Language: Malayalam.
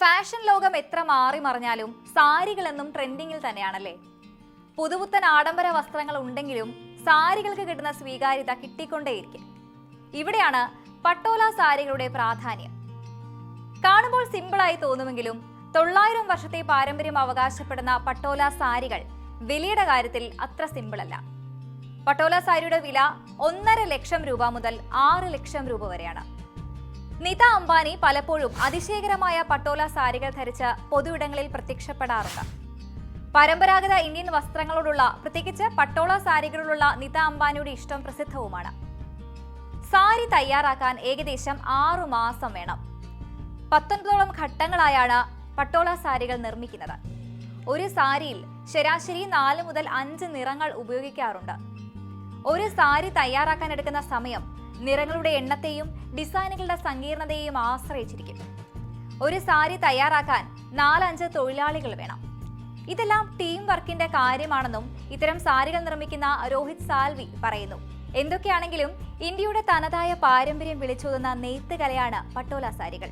ഫാഷൻ ലോകം എത്ര മാറി മറിഞ്ഞാലും സാരികളെന്നും ട്രെൻഡിങ്ങിൽ തന്നെയാണല്ലേ? പുതുപുത്തൻ ആഡംബര വസ്ത്രങ്ങൾ ഉണ്ടെങ്കിലും സാരികൾക്ക് കിട്ടുന്ന സ്വീകാര്യത കിട്ടിക്കൊണ്ടേയിരിക്കും. ഇവിടെയാണ് പട്ടോല സാരികളുടെ പ്രാധാന്യം. കാണുമ്പോൾ സിമ്പിളായി തോന്നുമെങ്കിലും തൊള്ളായിരം വർഷത്തെ പാരമ്പര്യം അവകാശപ്പെടുന്ന പട്ടോല സാരികൾ വിലയുടെ കാര്യത്തിൽ അത്ര സിമ്പിളല്ല. പട്ടോല സാരിയുടെ വില ഒന്നര ലക്ഷം രൂപ മുതൽ ആറ് ലക്ഷം രൂപ വരെയാണ്. നിത അംബാനി പലപ്പോഴും അതിശയകരമായ പട്ടോല സാരികൾ ധരിച്ച് പൊതുവിടങ്ങളിൽ പ്രത്യക്ഷപ്പെടാറുണ്ട്. പരമ്പരാഗത ഇന്ത്യൻ വസ്ത്രങ്ങളോടുള്ള പ്രത്യേകിച്ച് പട്ടോള സാരികളോടുള്ള നിത അംബാനിയുടെ ഇഷ്ടം പ്രസിദ്ധവുമാണ്. സാരി തയ്യാറാക്കാൻ ഏകദേശം ആറു മാസം വേണം. പത്തൊൻപതോളം ഘട്ടങ്ങളായാണ് പട്ടോള സാരികൾ നിർമ്മിക്കുന്നത്. ഒരു സാരിയിൽ ശരാശരി നാല് മുതൽ അഞ്ച് നിറങ്ങൾ ഉപയോഗിക്കാറുണ്ട്. ഒരു സാരി തയ്യാറാക്കാൻ എടുക്കുന്ന സമയം നിറങ്ങളുടെ എണ്ണത്തെയും ഡിസൈനുകളുടെ സങ്കീർണതയെയും ആശ്രയിച്ചിരിക്കും. ഒരു സാരി തയ്യാറാക്കാൻ നാലഞ്ച് തൊഴിലാളികൾ വേണം. ഇതെല്ലാം ടീം വർക്കിന്റെ കാര്യമാണെന്നും ഇത്തരം സാരികൾ നിർമ്മിക്കുന്ന രോഹിത് സാൽവി പറയുന്നു. എന്തൊക്കെയാണെങ്കിലും ഇന്ത്യയുടെ തനതായ പാരമ്പര്യം വിളിച്ചോതുന്ന നെയ്ത്ത് കലയാണ് പട്ടോല സാരികൾ.